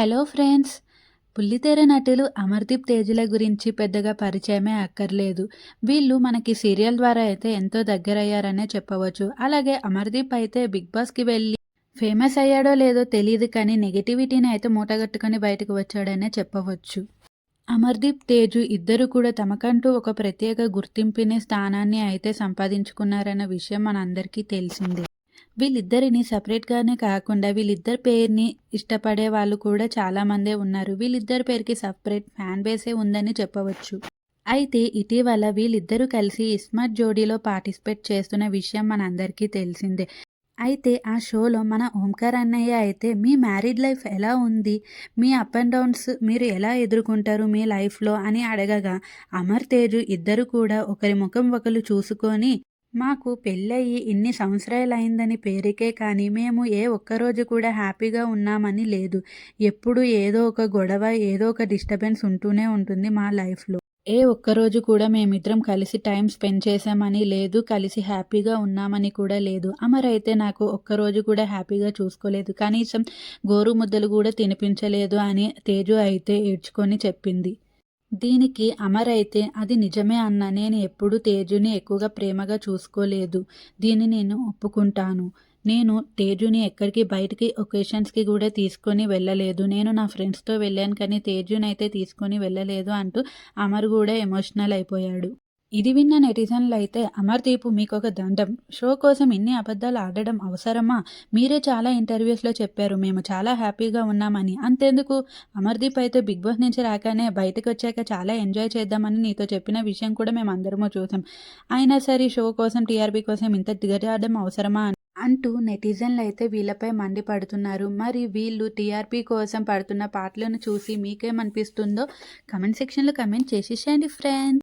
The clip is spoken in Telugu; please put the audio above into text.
హలో ఫ్రెండ్స్ బుల్లితెర నటులు అమర్దీప్ తేజుల గురించి పెద్దగా పరిచయమే అక్కర్లేదు. వీళ్ళు మనకి సీరియల్ ద్వారా అయితే ఎంతో దగ్గరయ్యారనే చెప్పవచ్చు. అలాగే అమర్దీప్ అయితే బిగ్ బాస్కి వెళ్ళి ఫేమస్ అయ్యాడో లేదో తెలియదు కానీ నెగిటివిటీని అయితే మూటగట్టుకొని బయటకు వచ్చాడనే చెప్పవచ్చు. అమర్దీప్ తేజు ఇద్దరు కూడా తమకంటూ ఒక ప్రత్యేక గుర్తింపుని స్థానాన్ని అయితే సంపాదించుకున్నారన్న విషయం మనందరికీ తెలిసిందే. వీళ్ళిద్దరిని సపరేట్గానే కాకుండా వీళ్ళిద్దరి పేరుని ఇష్టపడే వాళ్ళు కూడా చాలామందే ఉన్నారు. వీళ్ళిద్దరి పేరుకి సపరేట్ ఫ్యాన్ బేసే ఉందని చెప్పవచ్చు. అయితే ఇటీవల వీళ్ళిద్దరూ కలిసి ఇస్మార్ట్ జోడీలో పార్టిసిపేట్ చేస్తున్న విషయం మనందరికీ తెలిసిందే. అయితే ఆ షోలో మన ఓంకార్ అన్నయ్య అయితే మీ మ్యారీడ్ లైఫ్ ఎలా ఉంది? మీ అప్ అండ్ డౌన్స్ మీరు ఎలా ఎదుర్కొంటారు మీ లైఫ్లో అని అడగగా అమర్ తేజు ఇద్దరు కూడా ఒకరి ముఖం ఒకరు చూసుకొని మాకు పెళ్ళయి ఇన్ని సంవత్సరాలైందని పేరుకే కానీ మేము ఏ ఒక్కరోజు కూడా హ్యాపీగా ఉన్నామని లేదు. ఎప్పుడు ఏదో ఒక గొడవ ఏదో ఒక డిస్టర్బెన్స్ ఉంటూనే ఉంటుంది మా లైఫ్లో. ఏ ఒక్కరోజు కూడా మేమిద్దరం కలిసి టైం స్పెండ్ చేసామని లేదు కలిసి హ్యాపీగా ఉన్నామని కూడా లేదు. అమరైతే నాకు ఒక్కరోజు కూడా హ్యాపీగా చూసుకోలేదు. కనీసం గోరు ముద్దలు కూడా తినిపించలేదు అని తేజు అయితే ఏడ్చుకొని చెప్పింది. దీనికి అమర్ అయితే అది నిజమే అన్న నేను ఎప్పుడు తేజుని ఎక్కువగా ప్రేమగా చూసుకోలేదు. దీన్ని నేను ఒప్పుకుంటాను. నేను తేజుని ఎక్కడికి బయటికి ఒకేషన్స్కి కూడా తీసుకొని వెళ్ళలేదు. నేను నా ఫ్రెండ్స్తో వెళ్ళాను కానీ తేజుని అయితే తీసుకొని వెళ్ళలేదు అంటూ అమర్ కూడా ఎమోషనల్ అయిపోయాడు. ఇది విన్న నెటిజన్లు అయితే అమర్దీప్ మీకు ఒక దండం. షో కోసం ఇన్ని అబద్ధాలు ఆడడం అవసరమా? మీరే చాలా ఇంటర్వ్యూస్లో చెప్పారు. మేము చాలా హ్యాపీగా ఉన్నామని. అంతేందుకు? అమర్దీప్ అయితే బిగ్ బాస్ నుంచి రాగానే బయటకు వచ్చాక చాలా ఎంజాయ్ చేద్దామని నీతో చెప్పిన విషయం కూడా మేము అందరము చూసాం. అయినా సరే షో కోసం టీఆర్పీ కోసం ఇంత దిగజాడడం అవసరమా? అంటూ నెటిజన్లు అయితే వీళ్ళపై మండిపడుతున్నారు. మరి వీళ్ళు టీఆర్పీ కోసం పడుతున్న పాటలను చూసి మీకేమనిపిస్తుందో కమెంట్ సెక్షన్లో కమెంట్ చేసేసేయండి ఫ్రెండ్స్.